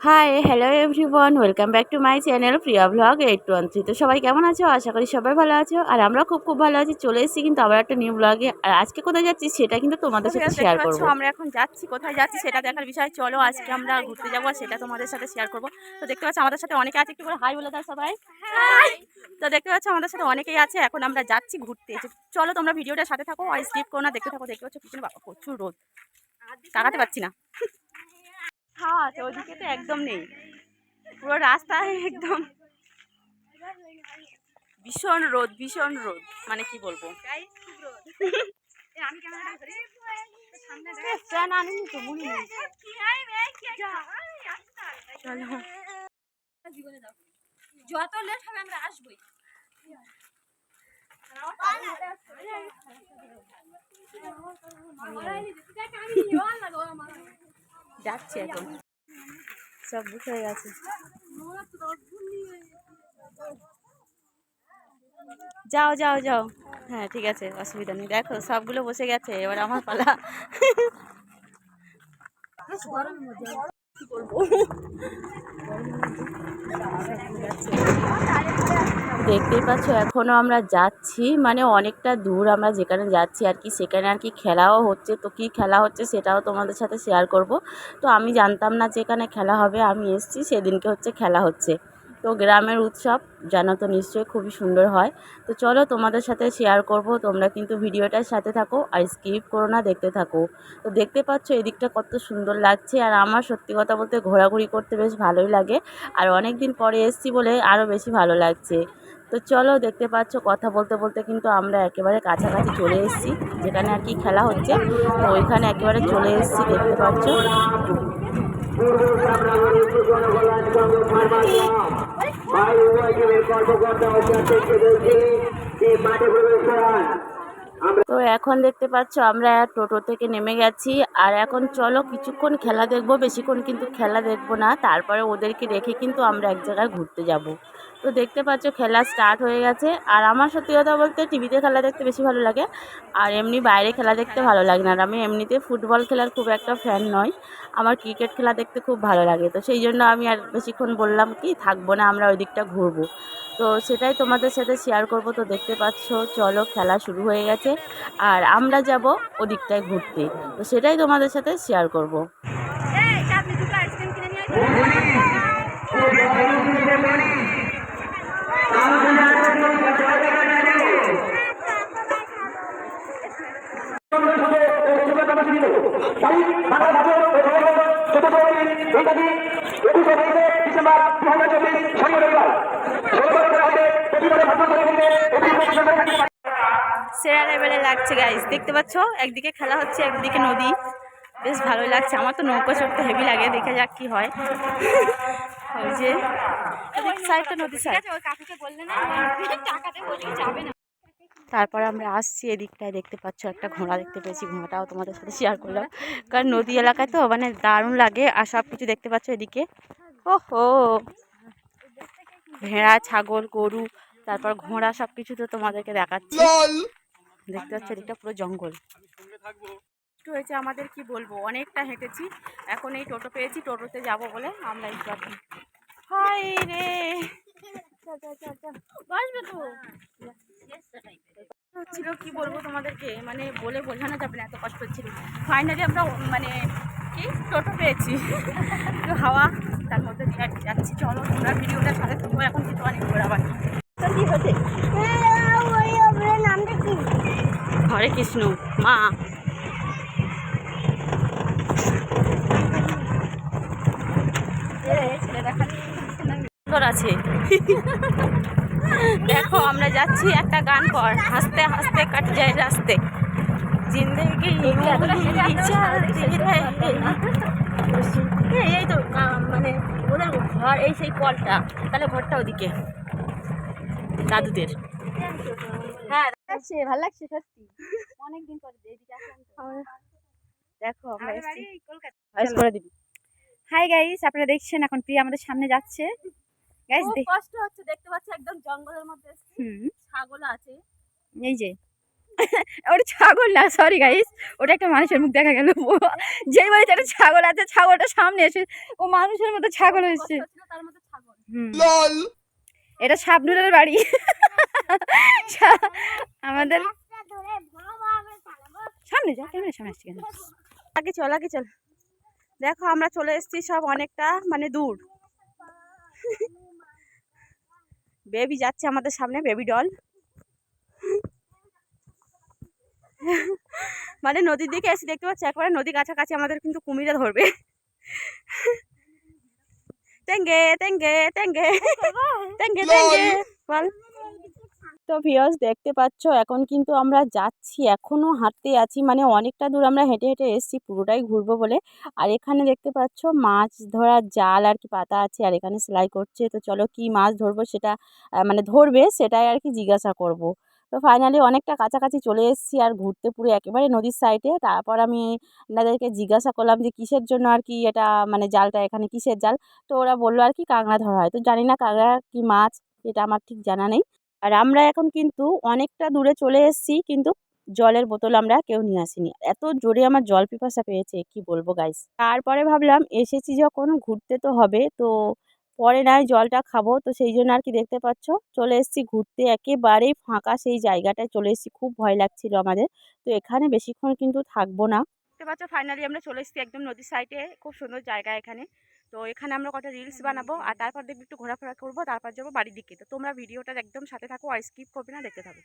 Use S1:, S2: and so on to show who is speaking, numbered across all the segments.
S1: Hi hello everyone welcome back to my channel Priya blog eight two one three তো সবাই কেমন আছো? আশা করি সবাই ভালো আছো। আর আমরা খুব খুব ভালো আছি। চলে এসেছি কিন্তু আবার একটা নিউ ব্লগে আর আজকে কোথায় যাচ্ছি সেটা কিন্তু তোমাদের সাথে শেয়ার করব।
S2: আমরা এখন যাচ্ছি। কোথায় যাচ্ছি সেটা দেখার বিষয়। চলো আজকে আমরা ঘুরতে যাব সেটা তোমাদের সাথে শেয়ার করব। তো দেখতে পাচ্ছ আমাদের সাথে অনেকে আছে। একটু করে হাই বলে দাও সবাই। তো দেখতে পাচ্ছ আমাদের সাথে অনেকেই আছে। এখন আমরা যাচ্ছি ঘুরতে। চলো তোমরা ভিডিওটা সাথে থাকো। আর স্কিপ করো না। দেখতে থাকো দেখতে পাচ্ছ পিছনে বাবা প্রচুর রোদ। তাকাতে পারছি না। হ্যাঁ তো ওদিকে তো একদম নেই। পুরো রাস্তায় একদম ভীষণ রোদ ভীষণ রোদ। মানে কি বলব?
S3: যত লেট হবে আমরা আসবোই।
S2: যাচ্ছি এখন। সব বুক হয়ে গেছে। যাও যাও যাও। হ্যাঁ ঠিক আছে অসুবিধা নেই। দেখো সবগুলো বসে গেছে এবার আমার পালা।
S1: দেখতেই পাচ্ছ এখনও আমরা যাচ্ছি। মানে অনেকটা দূর আমরা যেখানে যাচ্ছি আর কি, সেখানে আর কি খেলাও হচ্ছে। তো কী খেলা হচ্ছে সেটাও তোমাদের সাথে শেয়ার করব। তো আমি জানতাম না যে এখানে খেলা হবে, আমি এসেছি, সেদিনকে হচ্ছে খেলা হচ্ছে। তো গ্রামের উৎসব, জানো তো নিশ্চয়ই খুবই সুন্দর হয়। তো চলো তোমাদের সাথে শেয়ার করব, তোমরা কিন্তু ভিডিওটার সাথে থাকো আর স্কিপ করো না, দেখতে থাকো। তো দেখতে পাচ্ছ এদিকটা কত সুন্দর লাগছে আর আমার সত্যি কথা বলতে ঘোরাঘুরি করতে বেশ ভালোই লাগে। আর অনেক দিন পরে এসেছি বলে আরও বেশি ভালো লাগছে। তো চলো দেখতে পাচ্ছ, কথা বলতে বলতে কিন্তু আমরা একেবারে কাছাকাছি চলে এসেছি, যেখানে আর কি খেলা হচ্ছে। তো ওইখানে একেবারে চলে এসেছি, দেখতে পাচ্ছ। তো এখন দেখতে পাচ্ছ আমরা টোটো থেকে নেমে গেছি। আর এখন চলো কিছুক্ষণ খেলা দেখব, বেশিক্ষণ কিন্তু খেলা দেখব না। তারপরে ওদেরকে রেখে কিন্তু আমরা এক জায়গায় ঘুরতে যাব। তো দেখতে পাচ্ছ খেলা স্টার্ট হয়ে গেছে। আর আমার সত্যি কথা বলতে টিভিতে খেলা দেখতে বেশি ভালো লাগে। আর এমনি বাইরে খেলা দেখতে ভালো লাগে না। আর আমি এমনিতে ফুটবল খেলার খুব একটা ফ্যান নয় আমার ক্রিকেট খেলা দেখতে খুব ভালো লাগে। তো সেই জন্য আমি আর বেশিক্ষণ বললাম কি, থাকব না, আমরা ওই দিকটা ঘুরবো। তো সেটাই তোমাদের সাথে শেয়ার করব। তো দেখতে পাচ্ছ, চলো খেলা শুরু হয়ে গেছে। আর আমরা যাব ওদিকটায় ঘুরতে। তো সেটাই তোমাদের সাথে শেয়ার করব
S3: এই চাঁদনি দুটো আইসক্রিম কিনে নিয়ে আসবে
S2: সেরা লেভেলে লাগছে গাইস দেখতে পাচ্ছ? একদিকে খেলা হচ্ছে, একদিকে নদী। বেশ ভালোই লাগছে। আমার তো নৌকো চড়তে হেভি লাগে। দেখে যাক কি হয়। ওই যে নদী তারপর আমরা আসছি এদিকটায়। দেখতে পাচ্ছ, একটা ঘোড়া দেখতে পেয়েছি। ঘোড়াটাও তোমাদের সাথে শেয়ার করলাম। কারণ নদী এলাকায় তো মানে দারুণ লাগে। আর সব কিছু দেখতে পাচ্ছ এদিকে। ও হো ভেড়া, ছাগল, গরু তারপর ঘোড়া সব কিছু তো তোমাদেরকে দেখাচ্ছি। দেখতে পাচ্ছ এদিকটা পুরো জঙ্গল। একটু হয়েছে আমাদের কি বলব অনেকটা হেঁটেছি। এখন এই টোটো পেয়েছি টোটোতে যাব বলে আমরা এই যাচ্ছি হাই রে। বসবে তো। হচ্ছিল কি বলব তোমাদেরকে? মানে বলে বোঝানো যাবে না এত কষ্ট হচ্ছিল। ফাইনালি আমরা মানে কি? টোটো পেয়েছি। তো হাওয়া তার মধ্যে যাচ্ছি। চলো তোমরা ভিডিওটা সাথে থাকব এখন কিন্তু অনেক ঘোরা বাকি। কি হচ্ছে হরে কৃষ্ণ, মা। আছে। দেখো, আমরা যাচ্ছি একটা গান কর হাসতে হাসতে কাট যায় রাস্তে। জিন্দেগি এই তো মানে ওদের ঘর, এই সেই কলটা। তাহলে ঘরটা ওদিকে। দাদুদের। হ্যাঁ।
S3: ভালো লাগছে সত্যি। অনেকদিন পরে এদিকে আসলাম
S2: দেখো ভয়েস করে দিবি।
S3: হাই গাইস আপনারা দেখছেন এখন প্রিয়া আমাদের সামনে যাচ্ছে। গাইস
S2: কষ্ট হচ্ছে দেখতে পাচ্ছি একদম জঙ্গলের মধ্যে। ছাগল আছে।
S3: এই যে। ওটা ছাগল না সরি গাইস ওটা একটা মানুষের মুখ দেখা গেল। যেই বাড়িতে একটা ছাগল আছে ছাগলটা সামনে এসে ও মানুষের মতো ছাগল হয়েছে। হুম। এটা সাবনুরের বাড়ি। আমাদের সামনে যা ক্যামেরা সামনে আসছে কেন?
S2: আগে চল আগে চল। দেখো, আমরা চলে এসেছি সব অনেকটা মানে দূর। বেবি যাচ্ছে আমাদের সামনে, বেবি ডল। মানে নদীর দিকে এসে দেখতে পাচ্ছি, একবারে নদী কাছাকাছি আমাদের কিন্তু কুমিরে ধরবে। তেঙ্গে তেঙ্গে তেঙ্গে তেঙ্গে বল
S1: তো ভিউয়ার্স দেখতে পাচ্ছ এখন কিন্তু আমরা যাচ্ছি এখনও হাঁটতে আছি মানে অনেকটা দূর আমরা হেঁটে হেঁটে এসেছি পুরোটাই ঘুরবো বলে। আর এখানে দেখতে পাচ্ছ মাছ ধরার জাল আর কি পাতা আছে আর এখানে সেলাই করছে। তো চলো কি মাছ ধরবো সেটা মানে ধরবে সেটাই আর কি জিজ্ঞাসা করব। তো ফাইনালি অনেকটা কাছাকাছি চলে এসেছি আর ঘুরতে পুরো একেবারে নদীর সাইডে তারপর আমি এনাদেরকে জিজ্ঞাসা করলাম যে কিসের জন্য আর কি এটা মানে জালটা এখানে কিসের জাল? তো ওরা বলল আর কি কাঁকড়া ধরা হয়। তো জানি না কাঁকড়া কি মাছ, এটা আমার ঠিক জানা নেই। আর আমরা এখন কিন্তু অনেকটা দূরে চলে এসেছি, কিন্তু জলের বোতল আমরা কেউ নিয়ে আসিনি। এত জোরে আমার জল পিপাসা পেয়েছে, কি বলব গাইস তারপরে ভাবলাম, এসেছি যখন, ঘুরতে তো হবে। তো পরে নয় জলটা খাব। তো সেই জন্য আর কি দেখতে পাচ্ছ চলে এসেছি ঘুরতে। একেবারেই ফাঁকা সেই জায়গাটায় চলে এসেছি। খুব ভয় লাগছিল আমাদের। তো এখানে বেশিক্ষণ কিন্তু থাকব না।
S2: দেখতে পাচ্ছ ফাইনালি আমরা চলে এসেছি একদম নদীর সাইডে খুব সুন্দর জায়গা এখানে। তো এখানে আমরা কটা রিলস বানাবো। আর তারপর দেখবি একটু ঘোরাফেরা করব। তারপর যাব বাড়ির দিকে। তো তোমরা ভিডিওটা একদম সাথে থাকো। আর স্কিপ করবে না দেখতে থাকো।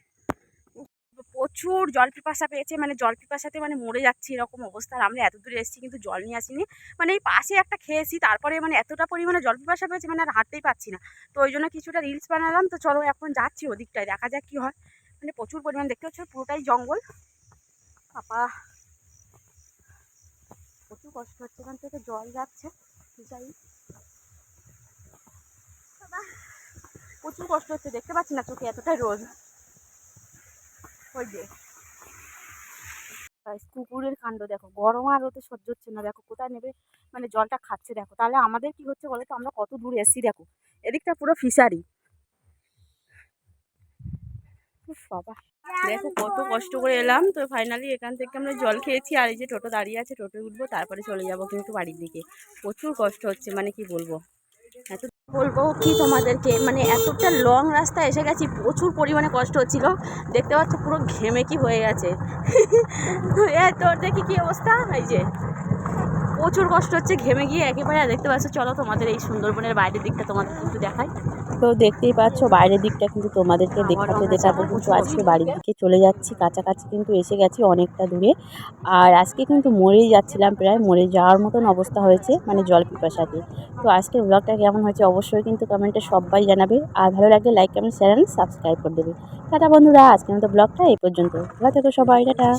S2: প্রচুর জল পিপাসা পেয়েছে মানে জল পিপাসাতে মানে মরে যাচ্ছে এরকম অবস্থা। আমরা এত দূরে এসেছি কিন্তু জল নিয়ে আসিনি। মানে এই পাশে একটা খেয়েছি, তারপরে মানে এতটা পরিমাণে জল পিপাসা পেয়েছে মানে আর হাঁটতেই পারছি না। তো ওই জন্য কিছুটা রিলস বানালাম, তো চলো এখন যাচ্ছি ওদিকটায়, দেখা যাক কী হয়। মানে প্রচুর পরিমাণ, দেখতে হচ্ছে পুরোটাই জঙ্গল। পাপা প্রচুর কষ্ট হচ্ছে, এখান থেকে জল যাচ্ছে যাই প্রচুর কষ্ট হচ্ছে, দেখতে পাচ্ছি না চোখে এতটাই রোদ। ওই কুকুরের কাণ্ড দেখো, গরম আর ওতে সহ্য হচ্ছে না, দেখো কোথায় নেবে? মানে জলটা খাচ্ছে, দেখো। তাহলে আমাদের কি হচ্ছে বলো তো? আমরা কত দূর এসছি, দেখো। এদিকটা পুরো ফিশারি। বাবা। দেখো কত কষ্ট করে এলাম। তো ফাইনালি এখান থেকে আমরা জল খেয়েছি, আর এই যে টোটো দাঁড়িয়ে আছে টোটো উঠবো, তারপরে চলে যাব কিন্তু বাড়ির দিকে। প্রচুর কষ্ট হচ্ছে মানে কি বলব? এত বলব কি তোমাদেরকে মানে এতটা লং রাস্তা এসে গেছি, প্রচুর পরিমাণে কষ্ট হচ্ছিল। দেখতে পাচ্ছ পুরো ঘেমে কি হয়ে গেছে। তোর দেখি কি অবস্থা? এই যে। প্রচুর কষ্ট হচ্ছে ঘেমে গিয়ে একেবারে আর দেখতে পাচ্ছ চলো তোমাদের এই সুন্দরবনের বাইরের দিকটা তোমাদের কিন্তু দেখাই।
S1: তো দেখতেই পাচ্ছ বাইরের দিকটা কিন্তু তোমাদেরকে দেখাতে দেখাবো। কিন্তু আজকে বাড়ির দিকে চলে যাচ্ছি কাছাকাছি কিন্তু এসে গেছি অনেকটা দূরে। আর আজকে কিন্তু মরেই যাচ্ছিলাম প্রায় মরে যাওয়ার মতন অবস্থা হয়েছে মানে জল পিপাসাতে। তো আজকের ব্লগটা কেমন হয়েছে অবশ্যই কিন্তু কমেন্টে সবাই জানাবে। আর ভালো লাগলে লাইক কমেন্ট শেয়ার সাবস্ক্রাইব করে দেবে। টাটা বন্ধুরা আজকের মতো ব্লগটা এই পর্যন্ত। ভালো থেকো সবাই টাটা।